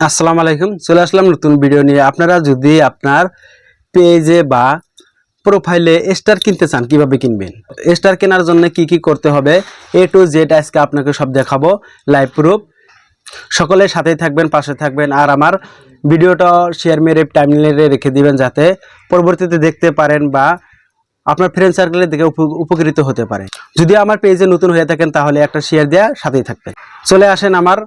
আসসালামু আলাইকুম, চলে আসলাম নতুন ভিডিও নিয়ে। আপনারা যদি আপনার পেজে বা প্রোফাইলে স্টার কিনতে চান, কীভাবে কিনবেন? স্টার কেনার জন্য কি কি করতে হবে? এ টু জেড আজকে আপনাকে সব দেখাবো লাইভ প্রুফ সকলের সাথেই থাকবেন, পাশে থাকবেন, আর আমার ভিডিওটা শেয়ার মেরে টাইমলাইনে রেখে দিবেন যাতে পরবর্তীতে দেখতে পারেন বা আপনার ফ্রেন্ড সার্কেলের দিকে উপ- উপকৃত হতে পারে যদি আমার পেজে নতুন হয়ে থাকেন, তাহলে একটা শেয়ার দেওয়া সাথেই থাকবেন। চলে আসেন আমার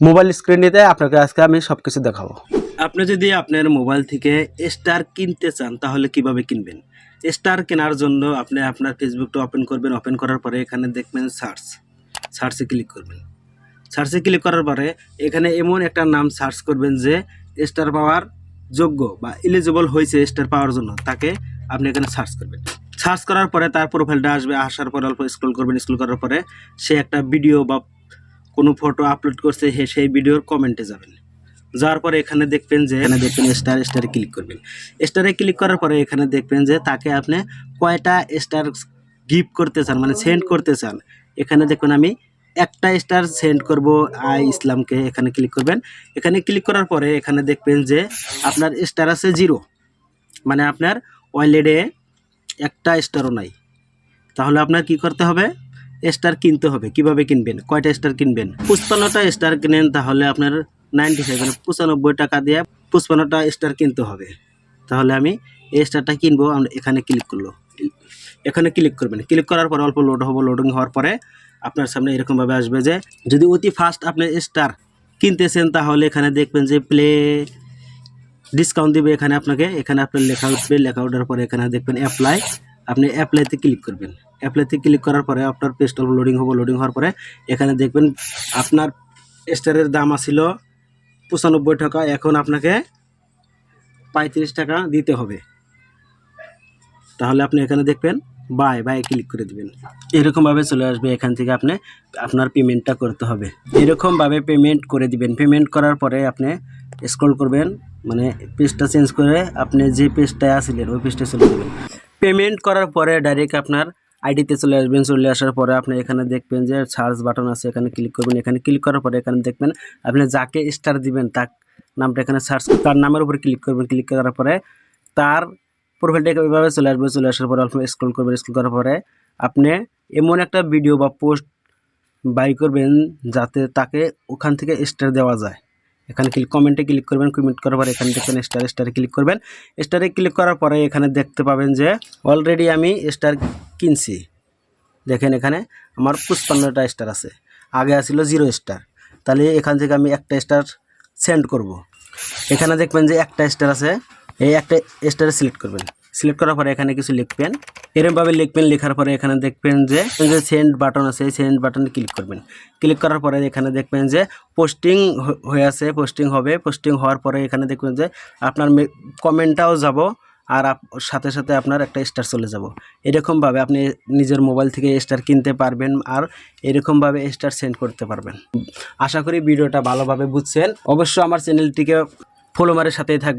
মোবাইল স্ক্রিনেতে আপনাকে আজকে আমি সব কিছু দেখাবো। আপনি যদি আপনার মোবাইল থেকে স্টার কিনতে চান, তাহলে কীভাবে কিনবেন? স্টার কেনার জন্য আপনি আপনার ফেসবুকটা ওপেন করবেন। ওপেন করার পরে এখানে দেখবেন সার্চ সার্চে ক্লিক করবেন। সার্চে ক্লিক করার পরে এখানে এমন একটা নাম সার্চ করবেন যে স্টার পাওয়ার যোগ্য বা এলিজিবল হয়েছে স্টার পাওয়ার জন্য। তাকে আপনি এখানে সার্চ করবেন। সার্চ করার পরে তার প্রোফাইলটা আসবে। আসার পরে অল্প স্ক্রল করবেন। স্ক্রল করার পরে সে একটা ভিডিও বা কোনো ফটো আপলোড করছে হে সেই ভিডিওর কমেন্টে যাবেন। যাওয়ার পরে এখানে দেখবেন যে এখানে দেখবেন স্টার স্টারে ক্লিক করবেন। স্টারে ক্লিক করার পরে এখানে দেখবেন যে তাকে আপনি কয়টা স্টার গিফট করতে চান মানে সেন্ড করতে চান এখানে দেখবেন আমি একটা স্টার সেন্ড করব আই ইসলামকে এখানে ক্লিক করবেন। এখানে ক্লিক করার পরে এখানে দেখবেন যে আপনার স্টার আছে জিরো মানে আপনার ওয়ালেডে একটা স্টারও নাই। তাহলে আপনার কি করতে হবে? স্টার কিনতে হবে, কীভাবে কিনবেন? কয়টা স্টার কিনবেন? পুষ্পান্নটা স্টার কিনেন তাহলে আপনার নাইনটি সেভেন পঁচানব্বই টাকা দিয়ে পুষ্পান্নটা স্টার কিনতে হবে। তাহলে আমি এই স্টারটা কিনবো, আমরা এখানে ক্লিক করল। এখানে ক্লিক করবেন। ক্লিক করার পরে অল্প লোড হব লোডিং হওয়ার পরে আপনার সামনে এরকমভাবে আসবে যে, যদি অতি ফাস্ট আপনি স্টার কিনতেছেন, তাহলে এখানে দেখবেন যে প্লে ডিসকাউন্ট দিবে এখানে আপনাকে। এখানে আপনার লেখা উঠবে, লেখা ওঠার পরে এখানে দেখবেন অ্যাপ্লাই আপনি অ্যাপ্লাইতে ক্লিক করবেন। অ্যাপ্লাইতে ক্লিক করার পরে আপনার পেজটা লোডিং হব লোডিং হওয়ার পরে এখানে দেখবেন আপনার স্টারের দাম আছিল পঁচানব্বই টাকা, এখন আপনাকে পঁয়ত্রিশ টাকা দিতে হবে। তাহলে আপনি এখানে দেখবেন বাই বাই ক্লিক করে দিবেন। এরকমভাবে চলে আসবে, এখান থেকে আপনি আপনার পেমেন্টটা করতে হবে। এরকমভাবে পেমেন্ট করে দিবেন। পেমেন্ট করার পরে আপনি স্ক্রল করবেন মানে পেজটা চেঞ্জ করে আপনি যে পেজটায় আসছিলেন ওই পেজটা চলে যাবেন। পেমেন্ট করার পরে ডাইরেক্ট আপনার আইডিতে চলে আসবেন, চলে আসার পরে আপনি এখানে দেখবেন যে সার্চ বাটন আছে, এখানে ক্লিক করবেন, এখানে ক্লিক করার পরে এখানে দেখবেন আপনি যাকে স্টার দিবেন, তার নামটা এখানে সার্চ তার নামের উপর ক্লিক করবেন ক্লিক করার পরে তার প্রোফাইলটা এভাবে চলে আসবে, চলে আসার পরে অল্প স্ক্রল করবেন স্ক্রল করার পরে আপনি এমন একটা ভিডিও বা পোস্ট বাই করবেন যাতে তাকে ওখান থেকে স্টার দেওয়া যায়। এখানে ক্লিক কমেন্টে ক্লিক করবেন কমেন্ট করার পরে এখানে দেখবেন স্টার স্টারে ক্লিক করবেন। স্টারে ক্লিক করার পরে এখানে দেখতে পাবেন যে অলরেডি আমি স্টার কিনছি। দেখেন এখানে আমার পুষ্পান্নটা স্টার আছে। আগে আসছিল জিরো স্টার তাহলে এখান থেকে আমি একটা স্টার সেন্ড করব। এখানে দেখবেন যে একটা স্টার আছে, এই একটা স্টারে সিলেক্ট করবেন। সিলেক্ট করার পরে এখানে কিছু লিখবেন। এরকমভাবে লিখবেন, লেখার পরে এখানে দেখবেন যে যে সেন্ড বাটন আছে সেন্ড বাটনে ক্লিক করবেন। ক্লিক করার পরে এখানে দেখবেন যে পোস্টিং হয়ে আছে পোস্টিং হবে। পোস্টিং হওয়ার পরে এখানে দেখবেন যে আপনার কমেন্টটাও যাব আর সাথে সাথে আপনার একটা স্টার চলে যাব। এরকমভাবে আপনি নিজের মোবাইল থেকে স্টার কিনতে পারবেন আর এরকমভাবে স্টার সেন্ড করতে পারবেন। আশা করি ভিডিওটা ভালোভাবে বুঝছেন। অবশ্যই আমার চ্যানেলটিকে ফলো মারের সাথেই থাকবেন।